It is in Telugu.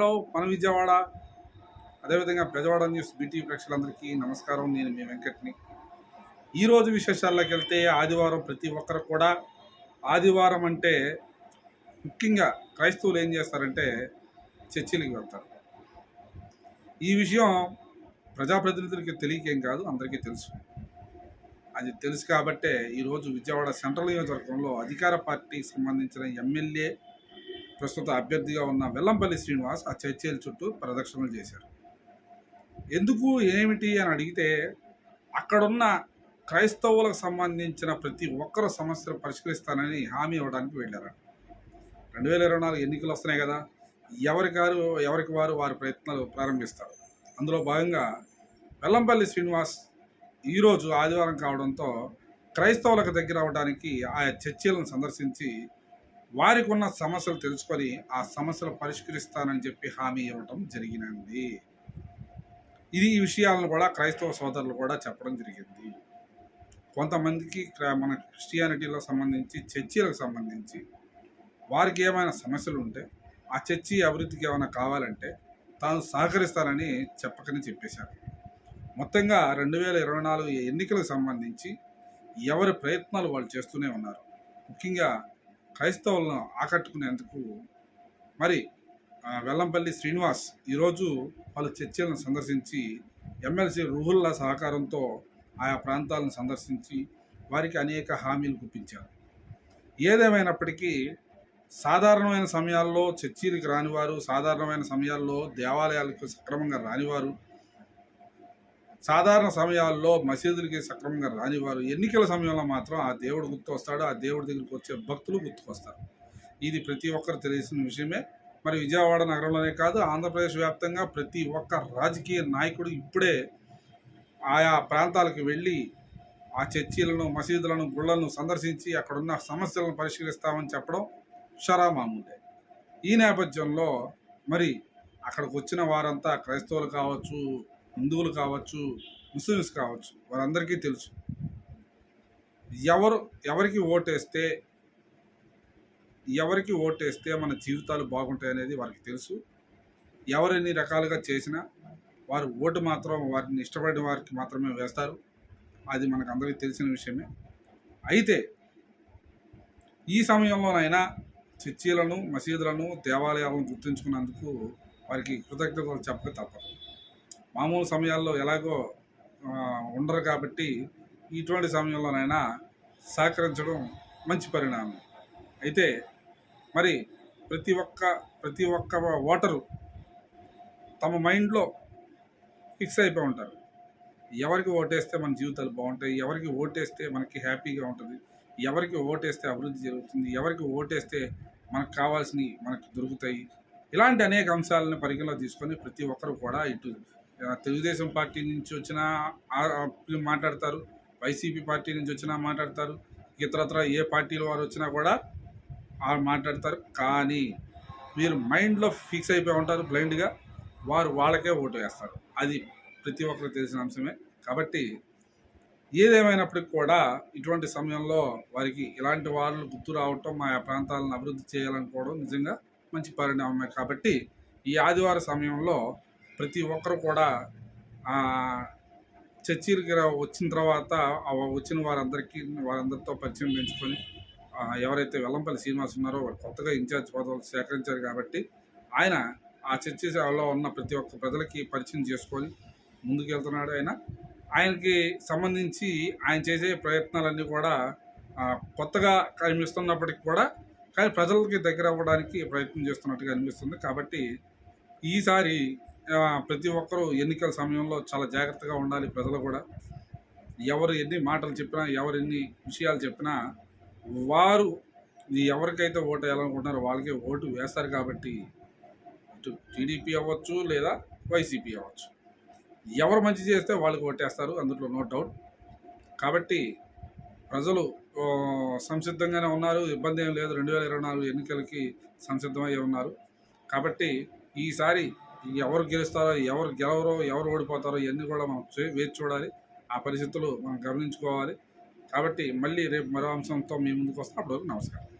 హలో మన విజయవాడ. అదేవిధంగా బెజవాడ న్యూస్ బీటీ ప్రేక్షకులందరికీ నమస్కారం. నేను మీ వెంకట్ని. ఈరోజు విశేషాల్లోకి వెళ్తే ఆదివారం ప్రతి ఒక్కరు కూడా ఆదివారం అంటే ముఖ్యంగా క్రైస్తవులు ఏం చేస్తారంటే చర్చిలకి వెళ్తారు. ఈ విషయం ప్రజాప్రతినిధులకి తెలియకేం కాదు అందరికీ తెలుసు. అది తెలుసు కాబట్టే ఈరోజు విజయవాడ సెంట్రల్ నియోజకవర్గంలో అధికార పార్టీకి సంబంధించిన ఎమ్మెల్యే ప్రస్తుత అభ్యర్థిగా ఉన్న వెల్లంపల్లి శ్రీనివాస్ ఆ చర్చల చుట్టూ ప్రదక్షిణలు చేశారు. ఎందుకు ఏమిటి అని అడిగితే అక్కడున్న క్రైస్తవులకు సంబంధించిన ప్రతి ఒక్కరు సమస్యలు పరిష్కరిస్తానని హామీ ఇవ్వడానికి వెళ్ళారు. రెండు వేల ఇరవై నాలుగు ఎన్నికలు వస్తున్నాయి కదా ఎవరికి వారు ఎవరికి వారు వారి ప్రయత్నాలు ప్రారంభిస్తారు. అందులో భాగంగా వెల్లంపల్లి శ్రీనివాస్ ఈరోజు ఆదివారం కావడంతో క్రైస్తవులకు దగ్గర అవడానికి ఆయా చర్చిలను సందర్శించి వారికి ఉన్న సమస్యలు తెలుసుకొని ఆ సమస్యలు పరిష్కరిస్తానని చెప్పి హామీ ఇవ్వటం జరిగినది. ఇది ఈ విషయాలను కూడా క్రైస్తవ సోదరులు కూడా చెప్పడం జరిగింది. కొంతమందికి మన క్రిస్టియానిటీలో సంబంధించి చర్చీలకు సంబంధించి వారికి ఏమైనా సమస్యలు ఉంటే ఆ చర్చి అభివృద్ధికి ఏమైనా కావాలంటే తాను సహకరిస్తానని చెప్పకని చెప్పేశారు. మొత్తంగా రెండు వేల ఇరవై నాలుగు ఎన్నికలకు సంబంధించి ఎవరి ప్రయత్నాలు వాళ్ళు చేస్తూనే ఉన్నారు. ముఖ్యంగా క్రైస్తవులను ఆకట్టుకునేందుకు మరి వెల్లంపల్లి శ్రీనివాస్ ఈరోజు పలు చర్చలను సందర్శించి ఎమ్మెల్సీ రుహుల్లా సహకారంతో ఆయా ప్రాంతాలను సందర్శించి వారికి అనేక హామీలు గుప్పించారు. ఏదేమైనప్పటికీ సాధారణమైన సమయాల్లో చర్చీలకు రానివారు సాధారణమైన సమయాల్లో దేవాలయాలకు సక్రమంగా రానివారు సాధారణ సమయాల్లో మసీదులకి సక్రమంగా రానివారు. ఎన్నికల సమయంలో మాత్రం ఆ దేవుడు గుర్తు వస్తాడు ఆ దేవుడి దగ్గరికి వచ్చే భక్తులు గుర్తుకొస్తారు. ఇది ప్రతి ఒక్కరు తెలిసిన విషయమే. మరి విజయవాడ నగరంలోనే కాదు ఆంధ్రప్రదేశ్ వ్యాప్తంగా ప్రతి ఒక్క రాజకీయ నాయకుడు ఇప్పుడే ఆయా ప్రాంతాలకు వెళ్ళి ఆ చర్చీలను మసీదులను గుళ్ళను సందర్శించి అక్కడున్న సమస్యలను పరిష్కరిస్తామని చెప్పడం షరామామూలే ఈ నేపథ్యంలో మరి అక్కడికి వచ్చిన వారంతా క్రైస్తవులు కావచ్చు హిందువులు కావచ్చు ముస్లిమ్స్ కావచ్చు వారందరికీ తెలుసు. ఎవరు ఎవరికి ఓటేస్తే ఎవరికి ఓటేస్తే మన జీవితాలు బాగుంటాయి అనేది వారికి తెలుసు. ఎవరు ఎన్ని రకాలుగా చేసినా వారు ఓటు మాత్రం వారిని ఇష్టపడిన వారికి మాత్రమే వేస్తారు. అది మనకు అందరికీ తెలిసిన విషయమే. అయితే ఈ సమయంలోనైనా చర్చీలను మసీదులను దేవాలయాలను గుర్తుంచుకున్నందుకు వారికి కృతజ్ఞతలు చెప్పక తప్పదు. మామూలు సమయాల్లో ఎలాగో ఉండరు కాబట్టి ఇటువంటి సమయంలోనైనా సహకరించడం మంచి పరిణామం. అయితే మరి ప్రతి ఒక్క ప్రతి ఒక్క ఓటరు తమ మైండ్లో ఫిక్స్ అయిపోయి ఉంటారు. ఎవరికి ఓటేస్తే మన జీవితాలు బాగుంటాయి ఎవరికి ఓటేస్తే మనకి హ్యాపీగా ఉంటుంది ఎవరికి ఓటేస్తే అభివృద్ధి జరుగుతుంది ఎవరికి ఓటేస్తే మనకు కావాల్సినవి మనకు దొరుకుతాయి. ఇలాంటి అనేక అంశాలను పరిగణలో తీసుకొని ప్రతి ఒక్కరు కూడా ఇటు తెలుగుదేశం పార్టీ నుంచి వచ్చిన మాట్లాడతారు. వైసీపీ పార్టీ నుంచి వచ్చినా మాట్లాడతారు. ఇతరత్ర ఏ పార్టీల వారు వచ్చినా కూడా మాట్లాడతారు. కానీ మీరు మైండ్లో ఫిక్స్ అయిపోయి ఉంటారు బ్లైండ్గా. వారు వాళ్ళకే ఓటు వేస్తారు. అది ప్రతి ఒక్కరు తెలిసిన అంశమే. కాబట్టి ఏదేమైనప్పటికీ కూడా ఇటువంటి సమయంలో వారికి ఇలాంటి వాళ్ళు గుర్తు రావటం మా ప్రాంతాలను అభివృద్ధి చేయాలనుకోవడం నిజంగా మంచి పరిణామమే. కాబట్టి ఈ ఆదివారం సమయంలో ప్రతి ఒక్కరు కూడా ఆ, చర్చిలకి వచ్చిన తర్వాత వచ్చిన వారందరికీ వారందరితో పరిచయం పెంచుకొని ఎవరైతే వెల్లంపల్లి శ్రీనివాస్ ఉన్నారో వారు కొత్తగా ఇన్ఛార్జ్ పదవులు సేకరించారు కాబట్టి ఆయన ఆ చర్చిలో ఉన్న ప్రతి ఒక్క ప్రజలకి పరిచయం చేసుకొని ముందుకెళ్తున్నాడు ఆయన. ఆయనకి సంబంధించి ఆయన చేసే ప్రయత్నాలన్నీ కూడా కొత్తగా కనిపిస్తున్నప్పటికీ కూడా కానీ ప్రజలకి దగ్గర అవ్వడానికి ప్రయత్నం చేస్తున్నట్టుగా అనిపిస్తుంది. కాబట్టి ఈసారి ప్రతి ఒక్కరూ ఎన్నికల సమయంలో చాలా జాగ్రత్తగా ఉండాలి ప్రజలు కూడా. ఎవరు ఎన్ని మాటలు చెప్పినా ఎవరు ఎన్ని విషయాలు చెప్పినా వారు ఎవరికైతే ఓటు వేయాలనుకుంటున్నారో వాళ్ళకే ఓటు వేస్తారు కాబట్టి ఇటు టీడీపీ అవ్వచ్చు లేదా వైసీపీ అవ్వచ్చు. ఎవరు మంచి చేస్తే వాళ్ళకి ఓటేస్తారు అందులో నో డౌట్. కాబట్టి ప్రజలు సంసిద్ధంగానే ఉన్నారు. ఇబ్బంది ఏం లేదు. రెండు వేల ఇరవై నాలుగు ఎన్నికలకి సంసిద్ధమై ఉన్నారు. కాబట్టి ఈసారి ఎవరు గెలుస్తారో ఎవరు గెలవరో ఎవరు ఓడిపోతారో ఇవన్నీ కూడా మనం వేచి చూడాలి. ఆ పరిస్థితులు మనం గమనించుకోవాలి. కాబట్టి మళ్ళీ రేపు మరో అంశంతో మీ ముందుకు వస్తాం. అప్పటివరకు నమస్కారం.